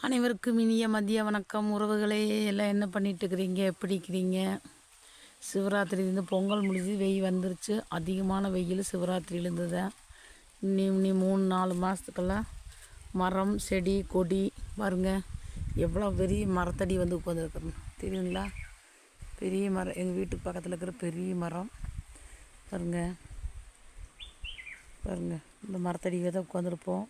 அனைவருக்கும் இனிய மதிய வணக்கம். உறவுகளே எல்லாம் என்ன பண்ணிட்டு இருக்கிறீங்க எப்படி இருக்கிறீங்க? சிவராத்திரிலேருந்து பொங்கல் முடிஞ்சு வெயில் வந்துருச்சு. அதிகமான வெயில் சிவராத்திரியிலேருந்து தான் இன்னி இன்னி மூணு நாலு மாதத்துக்கெல்லாம் மரம் செடி கொடி பாருங்க. எவ்வளோ பெரிய மரத்தடி வந்து உட்காந்துருக்குறோம் தெரியுங்களா? பெரிய மரம். எங்கள் வீட்டுக்கு பக்கத்தில் இருக்கிற பெரிய மரம். பாருங்க. பாருங்க. இந்த மரத்தடியில் தான் உட்காந்துருப்போம்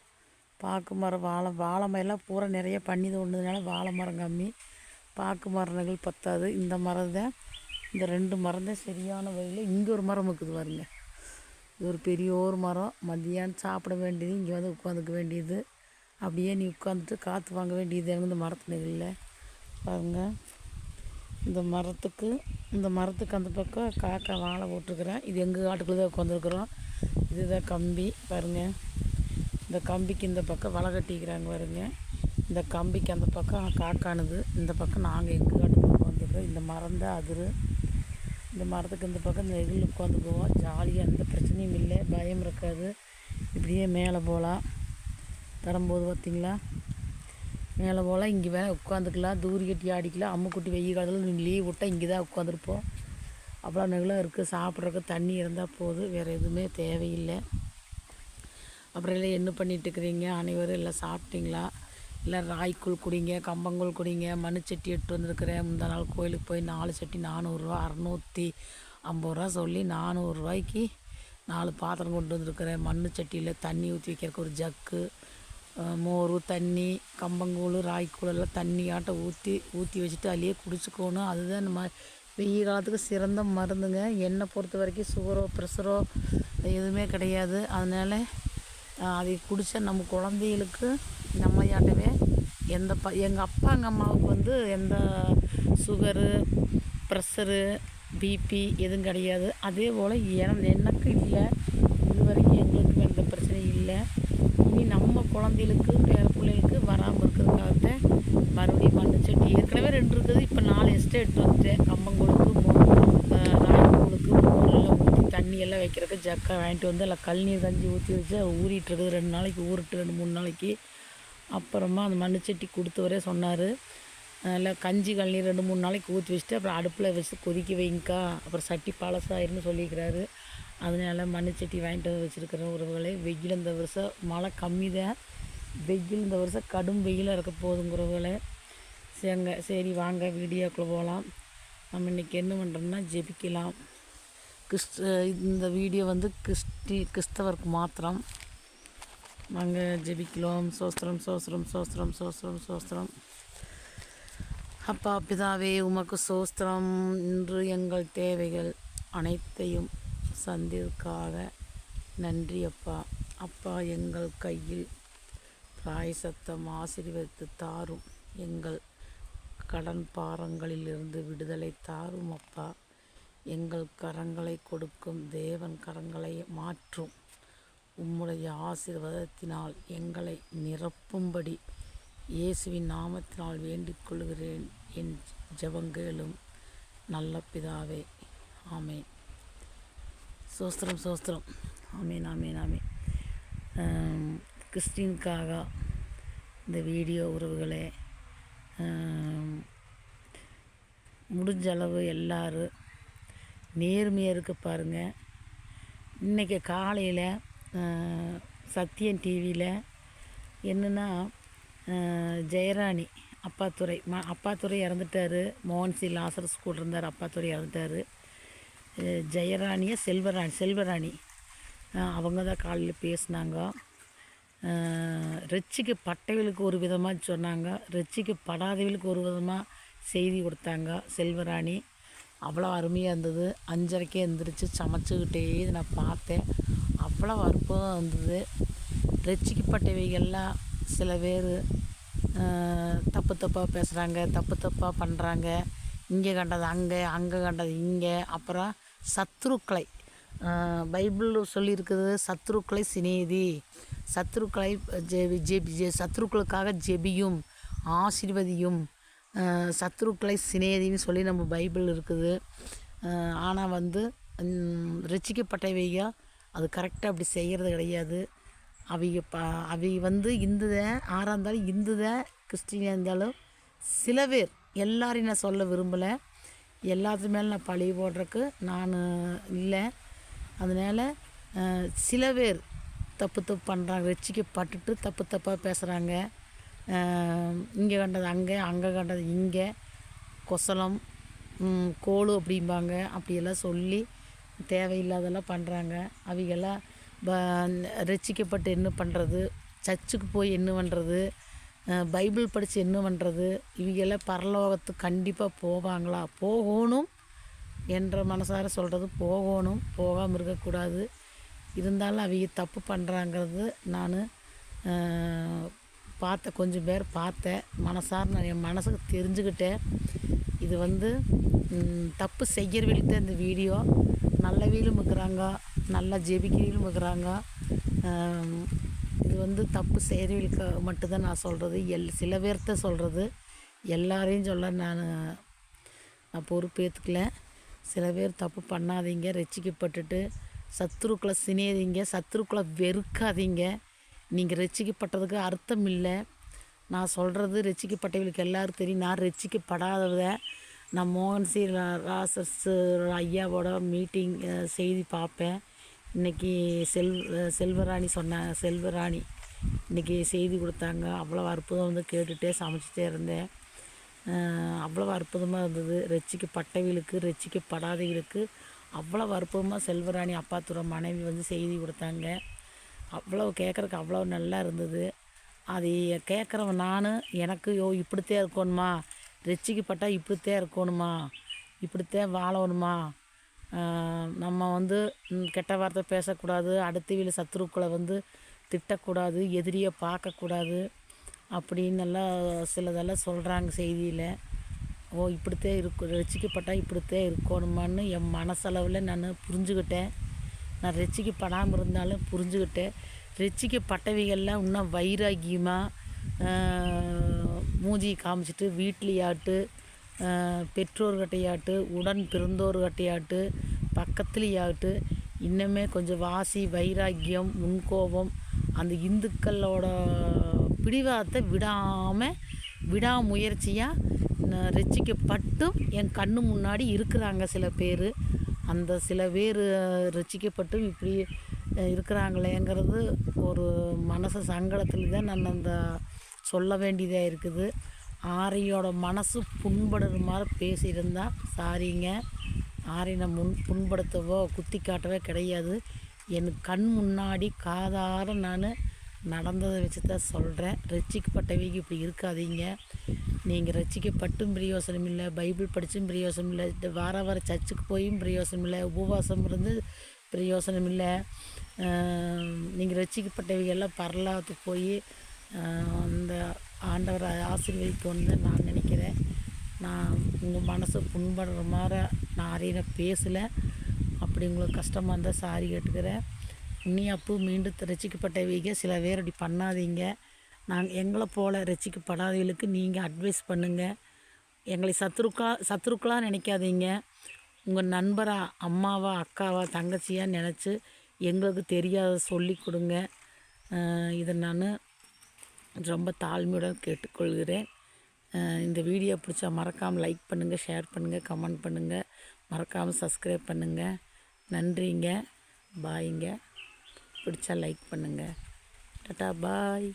பாக்கு மரம் வாழை வாழை மரம்லாம் பூரா நிறைய பண்ணி தோணுதுனால வாழை மரம் கம்மி. பாக்கு மரங்கள் பத்தாது. இந்த மரம் தான். இந்த ரெண்டு மரம் தான் சரியான வழியில் இங்கே ஒரு மரம் இருக்குது பாருங்க. இது ஒரு பெரிய ஒரு மரம். மதியானம் சாப்பிட வேண்டியது இங்கே வந்து உட்காந்துக்க வேண்டியது. அப்படியே நீ உட்காந்துட்டு காற்று வாங்க வேண்டியது எனக்கு இந்த மரத்து நிகழில் பாருங்க. இந்த மரத்துக்கு இந்த மரத்துக்கு அந்த பக்கம் காக்கா வாழை போட்டிருக்கிறேன். இது எங்கள் காட்டுக்குள்ளே தான் உட்காந்துருக்குறோம் இதுதான் கம்பி. பாருங்கள் இந்த கம்பிக்கு இந்த பக்கம் வலை கட்டிக்கிறாங்க வருங்க இந்த கம்பிக்கு அந்த பக்கம் காக்கானுது. இந்த பக்கம் நாங்கள் எங்கள் காட்டு பக்கம் வந்துடுறோம் இந்த மரம் தான் இந்த மரத்துக்கு இந்த பக்கம் இந்த இதில் உட்காந்துக்குவோம் ஜாலியாக எந்த பிரச்சனையும் இல்லை. பயம் இருக்காது. இப்படியே மேலே போகலாம். தரும்போது பார்த்திங்களா? மேலே போகலாம். இங்கே வேணால் உட்காந்துக்கலாம். தூரி கட்டி ஆடிக்கலாம். அம்முக்குட்டி வெயில் காலத்தில் நீங்கள் லீவ் விட்டால் இங்கே தான் உட்காந்துருப்போம். அவ்வளோ நெகிழம் இருக்குது சாப்பிட்றதுக்கு தண்ணி இருந்தால் போதும். வேறு எதுவுமே தேவையில்லை. அப்புறம் இல்லை என்ன பண்ணிட்டுருக்குறீங்க அனைவரும் இல்லை சாப்பிட்டீங்களா? இல்லை ராய்க்கூழ் குடிங்க கம்பங்கூழ் குடிங்க மண்ணுச்சட்டி எடுத்து வந்திருக்கிறேன். முந்தா நாள் கோயிலுக்கு போய் நாலு சட்டி நானூறுரூவா அறநூற்றி ஐம்பது ரூபா சொல்லி நானூறுரூவாய்க்கு நாலு பாத்திரம் கொண்டு வந்திருக்கிறேன். மண்ணு சட்டியில் தண்ணி ஊற்றி வைக்கிறதுக்கு ஒரு ஜக்கு மோர் தண்ணி கம்பங்கூழ் ராய்க்கூழ் எல்லாம் தண்ணி ஆட்ட ஊற்றி ஊற்றி வச்சுட்டு அதிலேயே குடிச்சுக்கணும். அதுதான் நம்ம வெயில் காலத்துக்கு சிறந்த மருந்துங்க. என்னை பொறுத்த வரைக்கும் சுகரோ ப்ரெஷரோ எதுவுமே கிடையாது. அதனால் அதை குடித்தா நம்ம குழந்தைகளுக்கு நம்மையாட்டவே எந்த ப எங்கள் அப்பா எங்கள் அம்மாவுக்கு வந்து எந்த சுகரு ப்ரெஷரு பிபி எதுவும் கிடையாது. அதே போல் என எனக்கு இல்லை. இது வரைக்கும் எங்களுக்கு எந்த பிரச்சனையும் இல்லை. இனி நம்ம குழந்தைகளுக்கு பேர பிள்ளைகளுக்கு வராமல் இருக்கிறதுக்காகத்தான் மறுபடியும் மண்ணு சட்டி ஏற்கனவே ரெண்டு இருக்குது இப்போ நாலு எஸ்டேட் எடுத்து வந்துட்டேன். கம்பங்கூழுக்கு வைக்கிறதுக்கு ஜக்கா வாங்கிட்டு வந்து எல்லாம் கழுநீர் கஞ்சி ஊற்றி வச்சு ஊறிட்டு இருக்குது. ரெண்டு நாளைக்கு ஊறிட்டு ரெண்டு மூணு நாளைக்கு. அப்புறமா அந்த மண்ணுச்சட்டி சட்டி கொடுத்தவரே சொன்னார். நல்லா கஞ்சி கழுநீர் ரெண்டு மூணு நாளைக்கு ஊற்றி வச்சுட்டு அப்புறம் அடுப்பில் வச்சு கொதிக்க வைங்கக்கா. அப்புறம் சட்டி பழசாயிருன்னு சொல்லியிருக்கிறாரு அதனால மண்ணுச்சட்டி வாங்கிட்டு வந்து வச்சுருக்கிறேன் உறவுகளே வெயில் இந்த வருஷம் மழை கம்மி தான் வெயில் இந்த வருஷம் கடும் வெயிலாக இருக்க போதுங்கிறவங்களே சரிங்க சரி வாங்க வீடியோக்குள்ளே போகலாம். நம்ம இன்றைக்கி என்ன பண்ணுறோம்னா ஜெபிக்கலாம். கிறிஸ்த இந்த வீடியோ வந்து கிறிஸ்டி கிறிஸ்தவருக்கு மாத்திரம். நாங்கள் ஜெபிக்கலாம் சோஸ்திரம் சோஸ்திரம் சோஸ்திரம் சோஸ்திரம் சோஸ்திரம். அப்பா பிதாவே உமக்கு சோஸ்திரம். இன்று எங்கள் தேவைகள் அனைத்தையும் சந்திற்காக நன்றி அப்பா. அப்பா எங்கள் கையில் பிராயசத்தம் ஆசீர்வதித்து தாரும். எங்கள் கடன் பாரங்களிலிருந்து விடுதலை தாரும் அப்பா. எங்கள் கரங்களை கொடுக்கும் தேவன் கரங்களை மாற்றும். உம்முடைய ஆசீர்வாதத்தினால் எங்களை நிரப்பும்படி இயேசுவின் நாமத்தினால் வேண்டிக் கொள்கிறேன் என் ஜெபங்களும் நல்ல பிதாவே. ஆமேன். சோஸ்திரம் சோஸ்திரம். ஆமீன் ஆமீன் ஆமீன். கிறிஸ்டின்காக கிறிஸ்டினுக்காக இந்த வீடியோ உறவுகளே முடிஞ்ச அளவு எல்லாரும் நேர்மையாக இருக்க பாருங்கள் இன்றைக்கி காலையில் சத்யன் டிவியில் என்னென்னா ஜெயராணி அப்பாத்துறை ம அப்பாத்துறை இறந்துட்டார். மோகன்சி லாசர் ஸ்கூல் இருந்தார் அப்பாத்துறை இறந்துட்டார். ஜெயராணியை செல்வராணி செல்வராணி அவங்க தான் காலையில் பேசினாங்க. ரெச்சிக்கு பட்டவர்களுக்கு ஒரு விதமாக சொன்னாங்க. ரெச்சிக்கு படாதவர்களுக்கு ஒரு விதமாக செய்தி கொடுத்தாங்க செல்வராணி. அவ்வளோ அருமையாக இருந்தது. அஞ்சரைக்கே எழுந்திரிச்சு சமைச்சுக்கிட்டே இதை நான் பார்த்தேன். அவ்வளோ அற்புதம் இருந்தது. ரசிக்கப்பட்டவைகள்லாம் சில பேர் தப்பு தப்பாக பேசுகிறாங்க தப்பு தப்பாக பண்ணுறாங்க இங்கே கண்டது அங்கே அங்கே கண்டது இங்கே. அப்புறம் சத்ருக்களை பைபிள் சொல்லியிருக்குது சத்ருக்களை சிநேதி. சத்ருக்களை ஜெபி ஜெபி ஜெ சத்ருக்களுக்காக ஜெபியும் ஆசீர்வதியும் சத்ருக்களை சிநேதின்னு சொல்லி நம்ம பைபிள் இருக்குது. ஆனால் வந்து ரசிக்கப்பட்டவையா அது கரெக்டாக அப்படி செய்கிறது கிடையாது. அவங்க ப அவங்க வந்து இந்து தான் ஆறாக இருந்தாலும் இந்து தான் கிறிஸ்டினாக இருந்தாலும் சில பேர் எல்லாரையும் நான் சொல்ல விரும்பலை. எல்லாத்து மேலே நான் பழி போடுறக்கு நான் இல்லை. அதனால் சில பேர் தப்பு தப்பு பண்ணுறாங்க ரசிக்கப்பட்டுட்டு தப்பு தப்பாக பேசுகிறாங்க இங்கே கண்டது அங்கே அங்கே கண்டது இங்கே. கொசலம் கோழு அப்படிம்பாங்க. அப்படியெல்லாம் சொல்லி தேவையில்லாதெல்லாம் பண்ணுறாங்க அவங்கெல்லாம் ப- ரட்சிக்கப்பட்டு என்ன பண்ணுறது சர்ச்சுக்கு போய் என்ன பண்ணுறது பைபிள் படித்து என்ன பண்ணுறது இவங்கெல்லாம் பரலோகத்துக்கு கண்டிப்பாக போவாங்களா? போகணும் என்ற மனசார சொல்கிறது போகணும். போகாமல் இருக்கக்கூடாது. இருந்தாலும் அவங்க தப்பு பண்ணுறாங்கிறது நான் பார்த்த கொஞ்சம் பேர் பார்த்தேன். மனசார் நான் என் மனசுக்கு தெரிஞ்சுக்கிட்டேன். இது வந்து தப்பு செய்கிறவங்களுக்கு இந்த வீடியோ. நல்லவீலும் இருக்கிறாங்க. நல்லா ஜெபிக்கிறவங்களும் இருக்கிறாங்க. இது வந்து தப்பு செய்கிறவங்களுக்கு மட்டும்தான் நான் சொல்கிறது எல் சில பேர்த்த சொல்கிறது எல்லாரையும் சொல்ல நான் நான் பொறுப்பேற்றுக்கல சில பேர் தப்பு பண்ணாதீங்க. ரட்சிக்கப்பட்டுட்டு சத்துருக்களை சிநேதிங்க சத்துருக்களை வெறுக்காதீங்க. நீங்கள் ரட்சிக்கப்பட்டதுக்கு அர்த்தம் இல்லை. நான் சொல்கிறது ரட்சிக்கப்பட்டவங்களுக்கு எல்லோரும் தெரியும். நான் ரட்சிக்கப்படாதத நான் மோகன் சி ரா- ராசஸ் ஐயாவோட மீட்டிங் செய்தி பார்ப்பேன். இன்றைக்கி செல் செல்வராணி சொன்ன செல்வராணி இன்றைக்கி செய்தி கொடுத்தாங்க. அவ்வளோ அற்புதம் வந்து கேட்டுகிட்டே சமைச்சிட்டே இருந்தேன். அவ்வளோ அற்புதமாக இருந்தது. ரட்சிக்கப்பட்டவங்களுக்கு ரட்சிக்கப்படாதவங்களுக்கு அவ்வளோ அற்புதமாக செல்வராணி அப்பாத்துற மனைவி வந்து செய்தி கொடுத்தாங்க. அவ்வளோ கேட்குறக்கு அவ்வளோ நல்லா இருந்தது. அது கேட்குறவன் நான் எனக்கு யோ இப்படித்தே இருக்கணுமா? ரட்சிக்கப்பட்டால் இப்படித்தே இருக்கணுமா? இப்படித்தான் வாழணுமா? நம்ம வந்து கெட்ட வார்த்தை பேசக்கூடாது அடுத்த வீடு சத்துருக்களை வந்து திட்டக்கூடாது எதிரியை பார்க்கக்கூடாது அப்படின்னு எல்லாம் சிலதெல்லாம் சொல்கிறாங்க செய்தியில். ஓ இப்படித்தே இருக்கு ரசிக்கப்பட்டால் இப்படித்தே இருக்கணுமான்னு என் மனசளவில் நான் புரிஞ்சுக்கிட்டேன். நான் ரசிக்கப்படாமல் இருந்தாலும் புரிஞ்சுக்கிட்டேன். ரசிக்கப்பட்டவைகள்லாம் இன்னும் வைராக்கியமாக மூஞ்சி காமிச்சிட்டு வீட்லேயாட்டு பெற்றோர்கிட்டையாட்டு உடன் பிறந்தோர்கிட்டையாட்டு பக்கத்துலேயாட்டு இன்னுமே கொஞ்சம் வாசி வைராக்கியம் முன்கோபம் அந்த இந்துக்களோட பிடிவாதத்தை விடாமல் விடாமுயற்சியாக ரட்சிக்கப்பட்டும் என் கண்ணு முன்னாடி இருக்கிறாங்க சில பேர். அந்த சில பேர் ரசிக்கப்பட்டும் இப்படி இருக்கிறாங்களேங்கிறது ஒரு மனசு சங்கடத்தில் தான் நான் அந்த சொல்ல வேண்டியதாக இருக்குது. ஆரியோட மனசு புண்படுற மாதிரி பேசியிருந்தா சாரிங்க. ஆரினை முன் புண்படுத்தவோ குத்தி காட்டவோ கிடையாது. என் கண் முன்னாடி காதார நான் நடந்ததை வச்சு தான் சொல்கிறேன் ரசிக்கப்பட்டவங்க இப்படி இருக்காதீங்க. நீங்கள் ரட்சிக்கப்பட்டும் பிரயோசனம் இல்லை பைபிள் படித்தும் பிரயோசனம் இல்லை இந்த வார வார சர்ச்சுக்கு போயும் பிரயோசனம் இல்லை உபவாசம் இருந்து பிரயோசனம் இல்லை. நீங்கள் ரட்சிக்கப்பட்டவைங்க எல்லாம் பரலாத்துக்கு போய் அந்த ஆண்டவரை ஆசீர்வதிக்கணும்னு நான் நினைக்கிறேன். நான் உங்கள் மனசை புண்படுற மாதிரி நான் யாரையும் பேசலை. அப்படி உங்களுக்கு கஷ்டமாக இருந்தால் சாரி கேட்டுக்கிறேன். இன்னி அப்போ மீண்டும் ரசிக்கப்பட்டவங்க சில பேர் அப்படி பண்ணாதீங்க. நாங்கள் எங்களை போல் ரசிக்கப்படாதவர்களுக்கு நீங்கள் அட்வைஸ் பண்ணுங்கள் எங்களை சத்துருக்கா சத்துருக்களாக நினைக்காதீங்க. உங்கள் நண்பரா அம்மாவா அக்காவா தங்கச்சியாக நினச்சி எங்களுக்கு தெரியாத சொல்லி கொடுங்க. இதை நான் ரொம்ப தாழ்மையுடன் கேட்டுக்கொள்கிறேன். இந்த வீடியோ பிடிச்சா மறக்காமல் லைக் பண்ணுங்கள் ஷேர் பண்ணுங்கள் கமெண்ட் பண்ணுங்கள் மறக்காமல் சப்ஸ்கிரைப் பண்ணுங்கள் நன்றிங்க. பாய்ங்க பிடிச்சா லைக் பண்ணுங்கள் டாட்டா பாய்